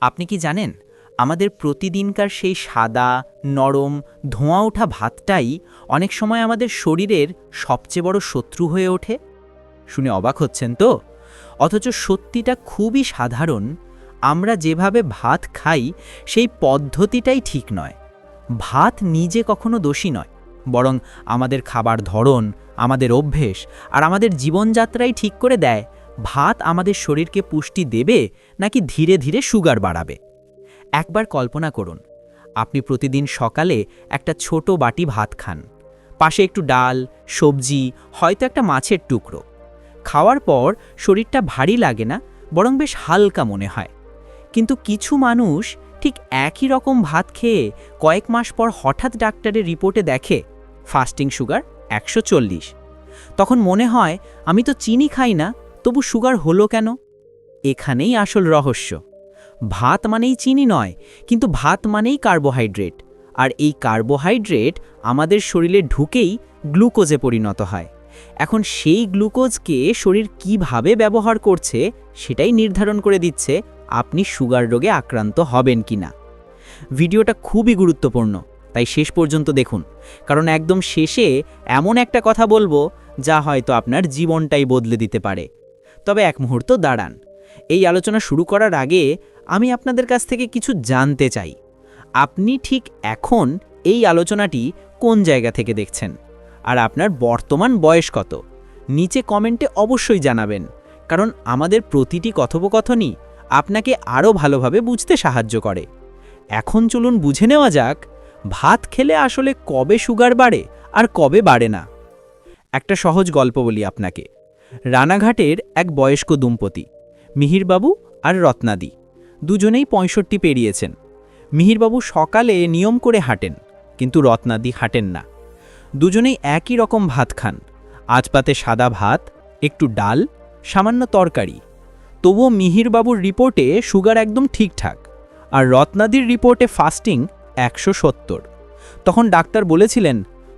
আপনি কি জানেন, আমাদের প্রতিদিনকার সেই সাদা, নরম, ধোঁয়া ওঠা ভাতটাই অনেক সময় আমাদের শরীরের সবচেয়ে বড় শত্রু হয়ে ওঠে? শুনে অবাক হচ্ছেন তো? অথচ সত্যিটা খুবই সাধারণ, আমরা যেভাবে ভাত খাই, সেই পদ্ধতিটাই ঠিক নয়। ভাত নিজে কখনো দোষী নয়, বরং আমাদের খাবার ধরন, আমাদের অভ্যেস আর আমাদের জীবনযাত্রাই ঠিক করে দেয় ভাত আমাদের শরীরকে পুষ্টি দেবে নাকি ধীরে ধীরে সুগার বাড়াবে? একবার কল্পনা করুন, আপনি প্রতিদিন সকালে একটা ছোট বাটি ভাত খান। পাশে একটু ডাল, সবজি, হয়তো একটা মাছের টুকরো। খাওয়ার পর শরীরটা ভারী লাগে না, বরং বেশ হালকা মনে হয়। কিন্তু কিছু মানুষ ঠিক একই রকম ভাত খেয়ে কয়েক মাস পর হঠাৎ ডাক্তারের রিপোর্টে দেখে, ফাস্টিং সুগার একশো চল্লিশ। তখন মনে হয়, আমি তো চিনি খাই না। তবু সুগার হলো কেন? এখানেই আসল রহস্য। ভাত মানেই চিনি নয়, কিন্তু ভাত মানেই কার্বোহাইড্রেট। আর এই কার্বোহাইড্রেট আমাদের শরীরে ঢুকেই গ্লুকোজে পরিণত হয়। এখন সেই গ্লুকোজকে শরীর কীভাবে ব্যবহার করছে সেটাই নির্ধারণ করে দিচ্ছে আপনি সুগার রোগে আক্রান্ত হবেন কি না ভিডিওটা খুবই গুরুত্বপূর্ণ, তাই শেষ পর্যন্ত দেখুন। কারণ একদম শেষে এমন একটা কথা বলব যা হয়তো আপনার জীবনটাই বদলে দিতে পারে। তবে এক মুহূর্ত দাঁড়ান। এই আলোচনা শুরু করার আগে আমি আপনাদের কাছ থেকে কিছু জানতে চাই। আপনি ঠিক এখন এই আলোচনাটি কোন জায়গা থেকে দেখছেন? আর আপনার বর্তমান বয়স কত? নিচে কমেন্টে অবশ্যই জানাবেন, কারণ আমাদের প্রতিটি কথোপকথনই আপনাকে আরও ভালোভাবে বুঝতে সাহায্য করে। এখন চলুন বুঝে নেওয়া যাক, ভাত খেলে আসলে কবে সুগার বাড়ে আর কবে বাড়ে না। একটা সহজ গল্প বলি আপনাকে। রানাঘাটের এক বয়স্ক দম্পতি, মিহিরবাবু আর রত্নাদি। দুজনেই পঁয়ষট্টি পেরিয়েছেন। মিহিরবাবু সকালে নিয়ম করে হাঁটেন, কিন্তু রত্নাদি হাঁটেন না। দুজনেই একই রকম ভাত খান। আজ পাতে সাদা ভাত, একটু ডাল, সামান্য তরকারি। তবুও মিহিরবাবুর রিপোর্টে সুগার একদম ঠিকঠাক আর রত্নাদির রিপোর্টে ফাস্টিং একশো সত্তর। তখন ডাক্তার বলেছিলেন,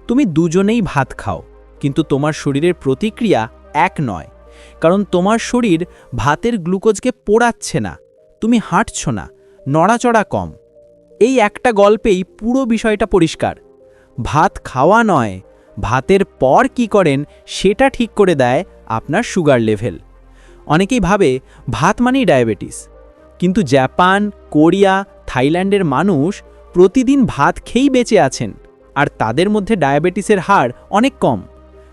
তুমি দুজনেই ভাত খাও, কিন্তু তোমার শরীরের প্রতিক্রিয়া এক নয়, কারণ তোমার শরীর ভাতের গ্লুকোজকে পোড়াচ্ছে না, তুমি হাঁটছ না, নড়াচড়া কম। এই একটা গল্পেই পুরো বিষয়টা পরিষ্কার। ভাত খাওয়া নয়, ভাতের পর কি করেন সেটা ঠিক করে দেয় আপনার সুগার লেভেল। অনেকেই ভাবে ভাত মানেই ডায়াবেটিস, কিন্তু জাপান, কোরিয়া, থাইল্যান্ডের মানুষ প্রতিদিন ভাত খেয়েই বেঁচে আছেন, আর তাদের মধ্যে ডায়াবেটিসের হার অনেক কম।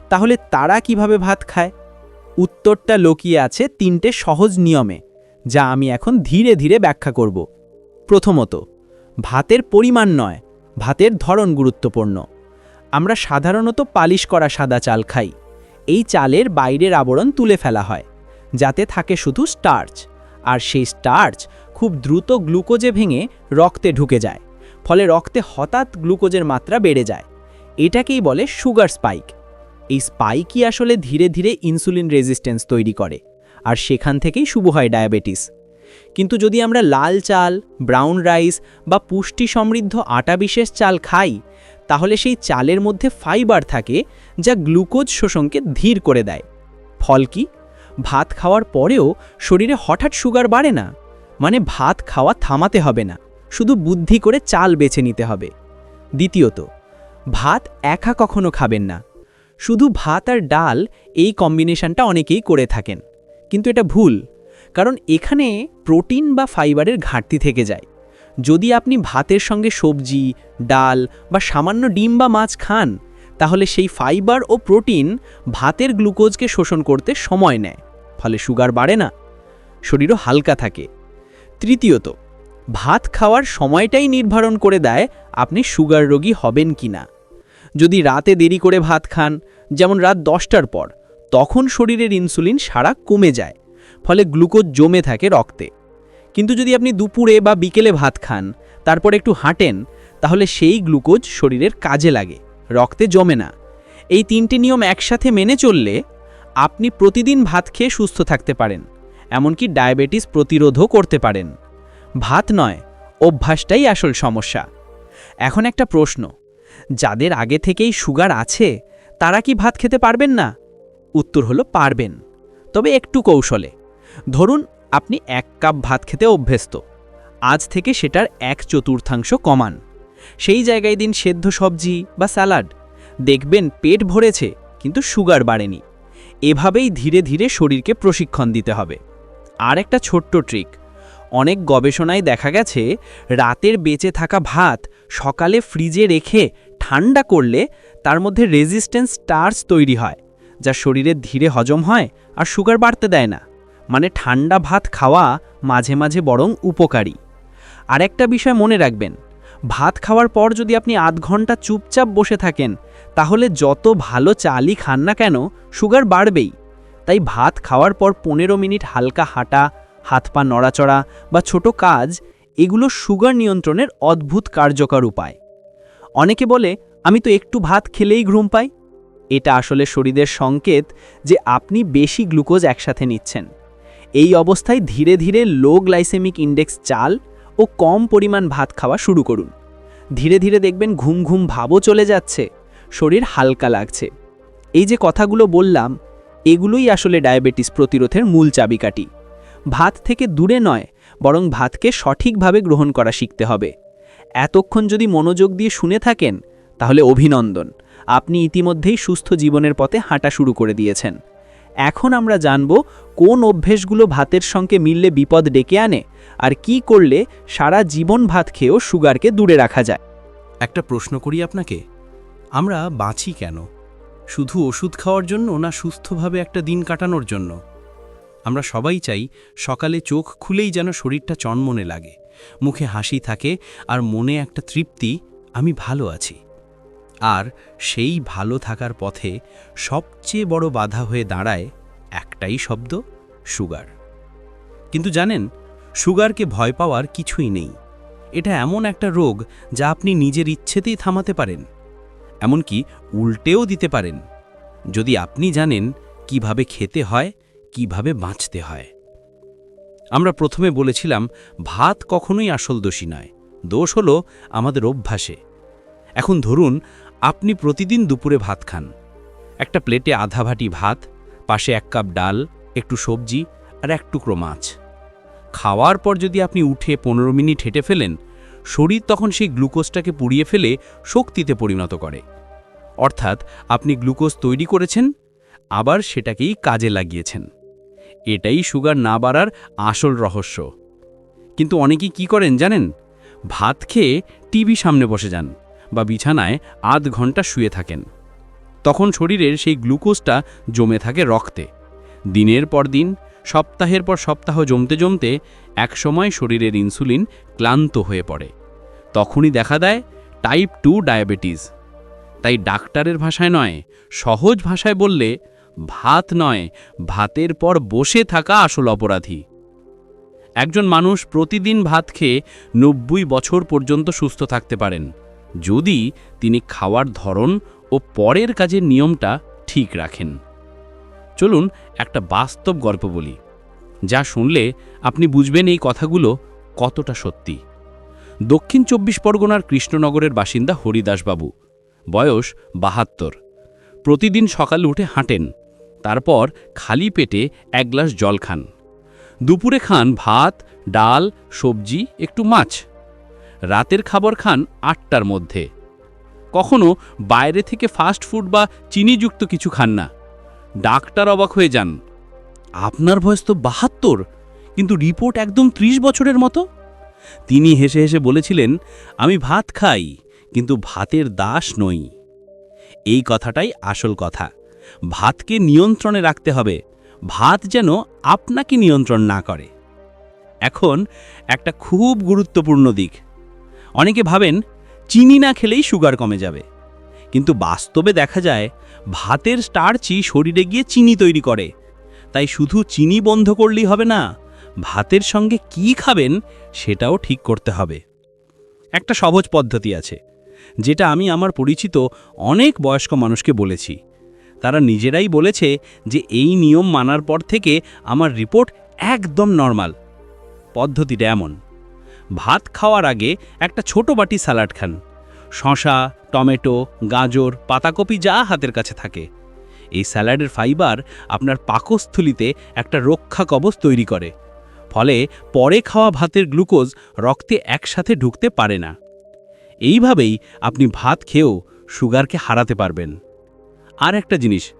তাহলে তারা কীভাবে ভাত খায়? উত্তরটা লুকিয়ে আছে তিনটে সহজ নিয়মে, যা আমি এখন ধীরে ধীরে ব্যাখ্যা করব। প্রথমত, ভাতের পরিমাণ নয়, ভাতের ধরন গুরুত্বপূর্ণ। আমরা সাধারণত পালিশ করা সাদা চাল খাই। এই চালের বাইরের আবরণ তুলে ফেলা হয়, যাতে থাকে শুধু স্টার্চ, আর সেই স্টার্চ খুব দ্রুত গ্লুকোজে ভেঙে রক্তে ঢুকে যায়, ফলে রক্তে হঠাৎ গ্লুকোজের মাত্রা বেড়ে যায়। এটাকেই বলে সুগার স্পাইক। এই স্পাইকই আসলে ধীরে ধীরে ইনসুলিন রেজিস্ট্যান্স তৈরি করে, আর সেখান থেকেই শুরু হয় ডায়াবেটিস কিন্তু যদি আমরা লাল চাল ব্রাউন রাইস বা পুষ্টি সমৃদ্ধ আটা বিশেষ চাল খাই, তাহলে সেই চালের মধ্যে ফাইবার থাকে যা গ্লুকোজ শোষণকে ধীর করে দেয়। ফল কি? ভাত খাওয়ার পরেও শরীরে হঠাৎ সুগার বাড়ে না? মানে ভাত খাওয়া থামাতে হবে না, শুধু বুদ্ধি করে চাল বেছে নিতে হবে। দ্বিতীয়ত, ভাত একা কখনো খাবেন না। শুধু ভাত আর ডাল এই কম্বিনেশনটা অনেকেই করে থাকেন। কিন্তু এটা ভুল, কারণ এখানে প্রোটিন বা ফাইবারের ঘাটতি থেকে যায়। যদি আপনি ভাতের সঙ্গে সবজি, ডাল বা সামান্য ডিম বা মাছ খান, তাহলে সেই ফাইবার ও প্রোটিন ভাতের গ্লুকোজকে শোষণ করতে সময় নেয়, ফলে সুগার বাড়ে না, শরীরও হালকা থাকে। তৃতীয়ত, ভাত খাওয়ার সময়টাই নির্ধারণ করে দেয় আপনি সুগার রোগী হবেন কি না যদি রাতে দেরি করে ভাত খান যেমন রাত দশটার পর, তখন শরীরের ইনসুলিন সারা কমে যায়, ফলে গ্লুকোজ জমে থাকে রক্তে। কিন্তু যদি আপনি দুপুরে বা বিকেলে ভাত খান, তারপর একটু হাঁটেন, তাহলে সেই গ্লুকোজ শরীরের কাজে লাগে, রক্তে জমে না। এই তিনটি নিয়ম একসাথে মেনে চললে আপনি প্রতিদিন ভাত খেয়ে সুস্থ থাকতে পারেন, এমনকি ডায়াবেটিস প্রতিরোধও করতে পারেন। ভাত নয়, অভ্যাসটাই আসল সমস্যা। এখন একটা প্রশ্ন, যাদের আগে থেকেই সুগার আছে তারা কি ভাত খেতে পারবেন না? উত্তর হলো, পারবেন। তবে একটু কৌশলে। ধরুন, আপনি এক কাপ ভাত খেতে অভ্যস্ত। আজ থেকে সেটার এক চতুর্থাংশ কমান। সেই জায়গায় দিন সেদ্ধ সবজি বা স্যালাড। দেখবেন পেট ভরেছে, কিন্তু সুগার বাড়েনি। এভাবেই ধীরে ধীরে শরীরকে প্রশিক্ষণ দিতে হবে। আর একটা ছোট্ট ট্রিক। অনেক গবেষণায় দেখা গেছে, রাতের বেঁচে থাকা ভাত সকালে ফ্রিজে রেখে ঠান্ডা করলে তার মধ্যে রেজিস্ট্যান্স স্টার্স তৈরি হয়, যা শরীরে ধীরে হজম হয় আর সুগার বাড়তে দেয় না মানে ঠান্ডা ভাত খাওয়া মাঝে মাঝে বরং উপকারী। আর একটা বিষয় মনে রাখবেন, ভাত খাওয়ার পর যদি আপনি আধ ঘণ্টা চুপচাপ বসে থাকেন, তাহলে যত ভালো চালই খান না কেন সুগার বাড়বেই। তাই ভাত খাওয়ার পর পনেরো মিনিট হালকা হাঁটা, হাত পা নড়াচড়া বা ছোট কাজ, এগুলো সুগার নিয়ন্ত্রণের অদ্ভুত কার্যকর উপায়। অনেকে বলে আমি তো একটু ভাত খেলেই ঘুম পাই। এটা আসলে শরীরের সংকেত যে আপনি বেশি গ্লুকোজ একসাথে নিচ্ছেন। এই অবস্থায় ধীরে ধীরে লো গ্লাইসেমিক ইন্ডেক্স চাল ও কম পরিমাণ ভাত খাওয়া শুরু করুন। ধীরে ধীরে দেখবেন ঘুম ঘুম ভাবও চলে যাচ্ছে, শরীর হালকা লাগছে। এই যে কথাগুলো বললাম, এগুলোই আসলে ডায়াবেটিস প্রতিরোধের মূল চাবিকাঠি। ভাত থেকে দূরে নয়, বরং ভাতকে সঠিকভাবে গ্রহণ করা শিখতে হবে। এতক্ষণ যদি মনোযোগ দিয়ে শুনে থাকেন তাহলে অভিনন্দন। আপনি ইতিমধ্যেই সুস্থ জীবনের পথে হাঁটা শুরু করে দিয়েছেন। এখন আমরা জানব কোন অভ্যেসগুলো ভাতের সঙ্গে মিললে বিপদ ডেকে আনে আর কি করলে সারা জীবন ভাত খেয়েও সুগারকে দূরে রাখা যায়। একটা প্রশ্ন করি আপনাকে। আমরা বাঁচি কেন? শুধু ওষুধ খাওয়ার জন্য না সুস্থভাবে একটা দিন কাটানোর জন্য? আমরা সবাই চাই সকালে চোখ খুলেই যেন শরীরটা চনমনে লাগে। মুখে হাসি থাকে আর মনে একটা তৃপ্তি, আমি ভালো আছি। আর সেই ভালো থাকার পথে সবচেয়ে বড় বাধা হয়ে দাঁড়ায় একটাই শব্দ, সুগার। কিন্তু জানেন, সুগারকে ভয় পাওয়ার কিছুই নেই। এটা এমন একটা রোগ যা আপনি নিজের ইচ্ছেতেই থামাতে পারেন। এমনকি উল্টেও দিতে পারেন। যদি আপনি জানেন কীভাবে খেতে হয়, কীভাবে বাঁচতে হয়। আমরা প্রথমে বলেছিলাম, ভাত কখনোই আসল দোষী নয়। দোষ হলো আমাদের অভ্যাসে। এখন ধরুন, আপনি প্রতিদিন দুপুরে ভাত খান। একটা প্লেটে আধা ভাটি ভাত, পাশে এক কাপ ডাল, একটু সবজি আর এক টুকরো মাছ। খাওয়ার পর যদি আপনি উঠে পনেরো মিনিট হেঁটে ফেলেন, শরীর তখন সেই গ্লুকোজটাকে পুড়িয়ে ফেলে শক্তিতে পরিণত করে। অর্থাৎ আপনি গ্লুকোজ তৈরি করেছেন, আবার সেটাকেই কাজে লাগিয়েছেন। এটাই সুগার না বাড়ার আসল রহস্য। কিন্তু অনেকেই কি করেন জানেন? ভাত খেয়ে টিভি সামনে বসে যান। বা বিছানায় আধ ঘণ্টা শুয়ে থাকেন। তখন শরীরের সেই গ্লুকোজটা জমে থাকে রক্তে। দিনের পর দিন, সপ্তাহের পর সপ্তাহ জমতে জমতে একসময় শরীরের ইনসুলিন ক্লান্ত হয়ে পড়ে। তখনই দেখা দেয় টাইপ টু ডায়াবেটিস। তাই ডাক্তারের ভাষায় নয়, সহজ ভাষায় বললে ভাত নয়, ভাতের পর বসে থাকা আসল অপরাধী। একজন মানুষ প্রতিদিন ভাত খেয়ে নব্বই বছর পর্যন্ত সুস্থ থাকতে পারেন। যদি তিনি খাওয়ার ধরন ও পরের কাজের নিয়মটা ঠিক রাখেন। চলুন একটা বাস্তব গল্প বলি, যা শুনলে আপনি বুঝবেন এই কথাগুলো কতটা সত্যি। দক্ষিণ চব্বিশ পরগনার কৃষ্ণনগরের বাসিন্দা হরিদাসবাবু, বয়স বাহাত্তর। প্রতিদিন সকালে উঠে হাঁটেন, তারপর খালি পেটে এক গ্লাস জল খান। দুপুরে খান ভাত, ডাল, সবজি, একটু মাছ। রাতের খাবার খান আটটার মধ্যে। কখনো বাইরে থেকে ফাস্ট ফুড বা চিনিযুক্ত কিছু খান না। ডাক্তার অবাক হয়ে যান। আপনার বয়স তো বাহাত্তর, কিন্তু রিপোর্ট একদম ত্রিশ বছরের মতো? তিনি হেসে হেসে বলেছিলেন, আমি ভাত খাই, কিন্তু ভাতের দাস নই। এই কথাটাই আসল কথা। ভাতকে নিয়ন্ত্রণে রাখতে হবে। ভাত যেন আপনাকে নিয়ন্ত্রণ না করে। এখন একটা খুব গুরুত্বপূর্ণ দিক। অনেকে ভাবেন চিনি না খেলেই সুগার কমে যাবে। কিন্তু বাস্তবে দেখা যায়, ভাতের স্টার্চই শরীরে গিয়ে চিনি তৈরি করে। তাই শুধু চিনি বন্ধ করলেই হবে না, ভাতের সঙ্গে কি খাবেন সেটাও ঠিক করতে হবে। একটা সহজ পদ্ধতি আছে, যেটা আমি আমার পরিচিত অনেক বয়স্ক মানুষকে বলেছি। তারা নিজেরাই বলেছে যে এই নিয়ম মানার পর থেকে আমার রিপোর্ট একদম নর্মাল। পদ্ধতিটা এমন ভাত খাওয়ার আগে একটা ছোট বাটি স্যালাড খান। শশা টমেটো, গাজর, পাতাকপি যা হাতের কাছে থাকে। এই স্যালাডের ফাইবার আপনার পাকস্থলিতে একটা রক্ষা কবচ তৈরি করে। ফলে পরে খাওয়া ভাতের গ্লুকোজ রক্তে একসাথে ঢুকতে পারে না। এইভাবেই আপনি ভাত খেয়েও সুগারকে হারাতে পারবেন। আর একটা জিনিস,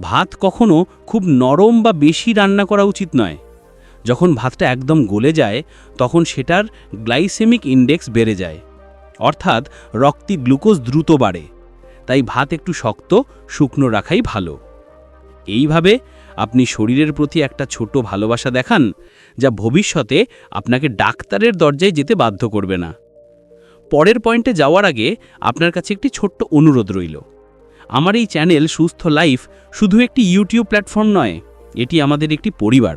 ভাত কখনো খুব নরম বা বেশি রান্না করা উচিত নয়। যখন ভাতটা একদম গলে যায়, তখন সেটার গ্লাইসেমিক ইন্ডেক্স বেড়ে যায়। অর্থাৎ রক্তে গ্লুকোজ দ্রুত বাড়ে। তাই ভাত একটু শক্ত, শুকনো রাখাই ভালো। এইভাবে আপনি শরীরের প্রতি একটা ছোট ভালোবাসা দেখান, যা ভবিষ্যতে আপনাকে ডাক্তারের দরজায় যেতে বাধ্য করবে না। পরের পয়েন্টে যাওয়ার আগে আপনার কাছে একটি ছোট্ট অনুরোধ রইল। আমার এই চ্যানেল সুস্থ লাইফ শুধু একটি ইউটিউব প্ল্যাটফর্ম নয়, এটি আমাদের একটি পরিবার।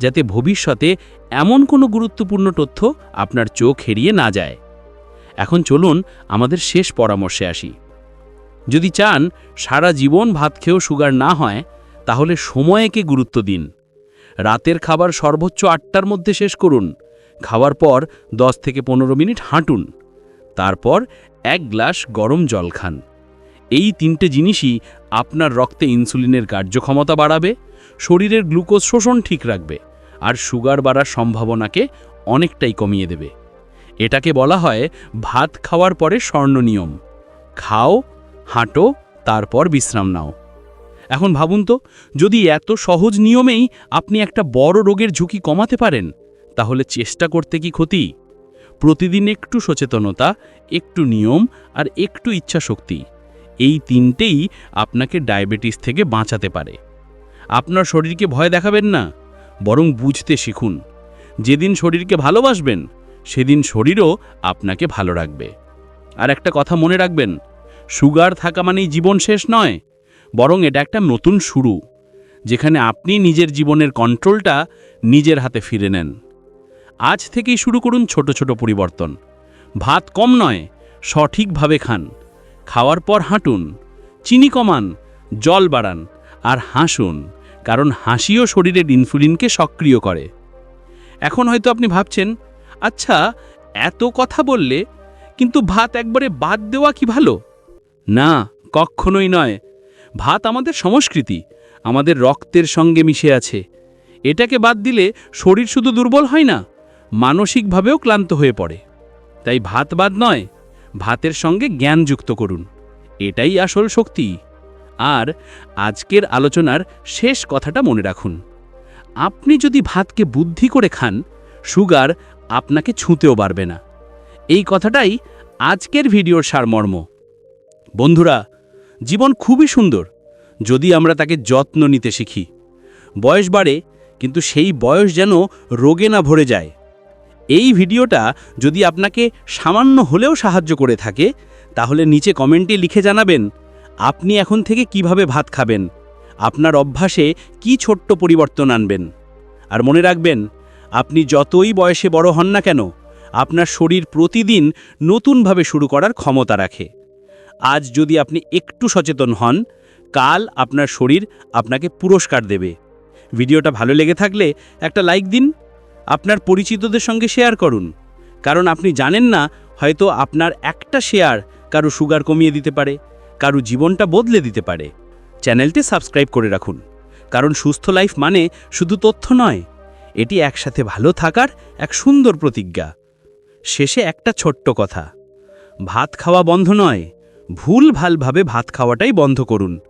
যাতে ভবিষ্যতে এমন কোনো গুরুত্বপূর্ণ তথ্য আপনার চোখ হেরিয়ে না যায়। এখন চলুন আমাদের শেষ পরামর্শে আসি। যদি চান সারা জীবন ভাত খেয়েও সুগার না হয়, তাহলে সময়কে গুরুত্ব দিন। রাতের খাবার সর্বোচ্চ আটটার মধ্যে শেষ করুন। খাওয়ার পর 10 থেকে পনেরো মিনিট হাঁটুন। তারপর এক গ্লাস গরম জল খান। এই তিনটে জিনিসই আপনার রক্তে ইনসুলিনের কার্যক্ষমতা বাড়াবে শরীরের গ্লুকোজ শোষণ ঠিক রাখবে আর সুগার বাড়ার সম্ভাবনাকে অনেকটাই কমিয়ে দেবে। এটাকে বলা হয় ভাত খাওয়ার পরে স্বর্ণ নিয়ম। খাও, হাঁটো, তারপর বিশ্রাম নাও। এখন ভাবুন তো, যদি এত সহজ নিয়মেই আপনি একটা বড় রোগের ঝুঁকি কমাতে পারেন, তাহলে চেষ্টা করতে কি ক্ষতি? প্রতিদিন একটু সচেতনতা, একটু নিয়ম আর একটু ইচ্ছাশক্তি, এই তিনটেই আপনাকে ডায়াবেটিস থেকে বাঁচাতে পারে। আপনার শরীরকে ভয় দেখাবেন না, বরং বুঝতে শিখুন। যেদিন শরীরকে ভালোবাসবেন, সেদিন শরীরও আপনাকে ভালো রাখবে। আর একটা কথা মনে রাখবেন, সুগার থাকা মানেই জীবন শেষ নয়, বরং এটা একটা নতুন শুরু, যেখানে আপনি নিজের জীবনের কন্ট্রোলটা নিজের হাতে ফিরে নেন। আজ থেকেই শুরু করুন ছোট ছোট পরিবর্তন। ভাত কম নয়, সঠিকভাবে খান। খাওয়ার পর হাঁটুন, চিনি কমান, জল বাড়ান আর হাসুন, কারণ হাসিও শরীরের ইনসুলিনকে সক্রিয় করে। এখন হয়তো আপনি ভাবছেন আচ্ছা এত কথা বললে, কিন্তু ভাত একবারে বাদ দেওয়া কি ভালো? না কখনোই নয়। ভাত আমাদের সংস্কৃতি, আমাদের রক্তের সঙ্গে মিশে আছে। এটাকে বাদ দিলে শরীর শুধু দুর্বল হয় না, মানসিকভাবেও ক্লান্ত হয়ে পড়ে। তাই ভাত বাদ নয়, ভাতের সঙ্গে জ্ঞান যুক্ত করুন। এটাই আসল শক্তি। আর আজকের আলোচনার শেষ কথাটা মনে রাখুন। আপনি যদি ভাতকে বুদ্ধি করে খান, সুগার আপনাকে ছুঁতেও পারবে না। এই কথাটাই আজকের ভিডিওর সারমর্ম। বন্ধুরা, জীবন খুবই সুন্দর, যদি আমরা তাকে যত্ন নিতে শিখি। বয়স বাড়ে, কিন্তু সেই বয়স যেন রোগে না ভরে যায়। এই ভিডিওটা যদি আপনাকে সামান্য হলেও সাহায্য করে থাকে, তাহলে নিচে কমেন্টে লিখে জানাবেন আপনি এখন থেকে কীভাবে ভাত খাবেন? আপনার অভ্যাসে কি ছোট্ট পরিবর্তন আনবেন? আর মনে রাখবেন, আপনি যতই বয়সে বড় হন না কেন, আপনার শরীর প্রতিদিন নতুনভাবে শুরু করার ক্ষমতা রাখে। আজ যদি আপনি একটু সচেতন হন, কাল আপনার শরীর আপনাকে পুরস্কার দেবে। ভিডিওটা ভালো লেগে থাকলে একটা লাইক দিন, আপনার পরিচিতদের সঙ্গে শেয়ার করুন। কারণ আপনি জানেন না, হয়তো আপনার একটা শেয়ার কারও সুগার কমিয়ে দিতে পারে। কারও জীবনটা বদলে দিতে পারে। চ্যানেলটি সাবস্ক্রাইব করে রাখুন। কারণ সুস্থ লাইফ মানে শুধু তথ্য নয়, এটি একসাথে ভালো থাকার এক সুন্দর প্রতিজ্ঞা। শেষে একটা ছোট্ট কথা, ভাত খাওয়া বন্ধ নয়, ভুল ভালভাবে ভাত খাওয়াটাই বন্ধ করুন।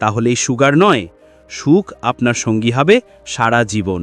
তাহলে সুগার নয়, সুখ আপনার সঙ্গী হবে সারা জীবন।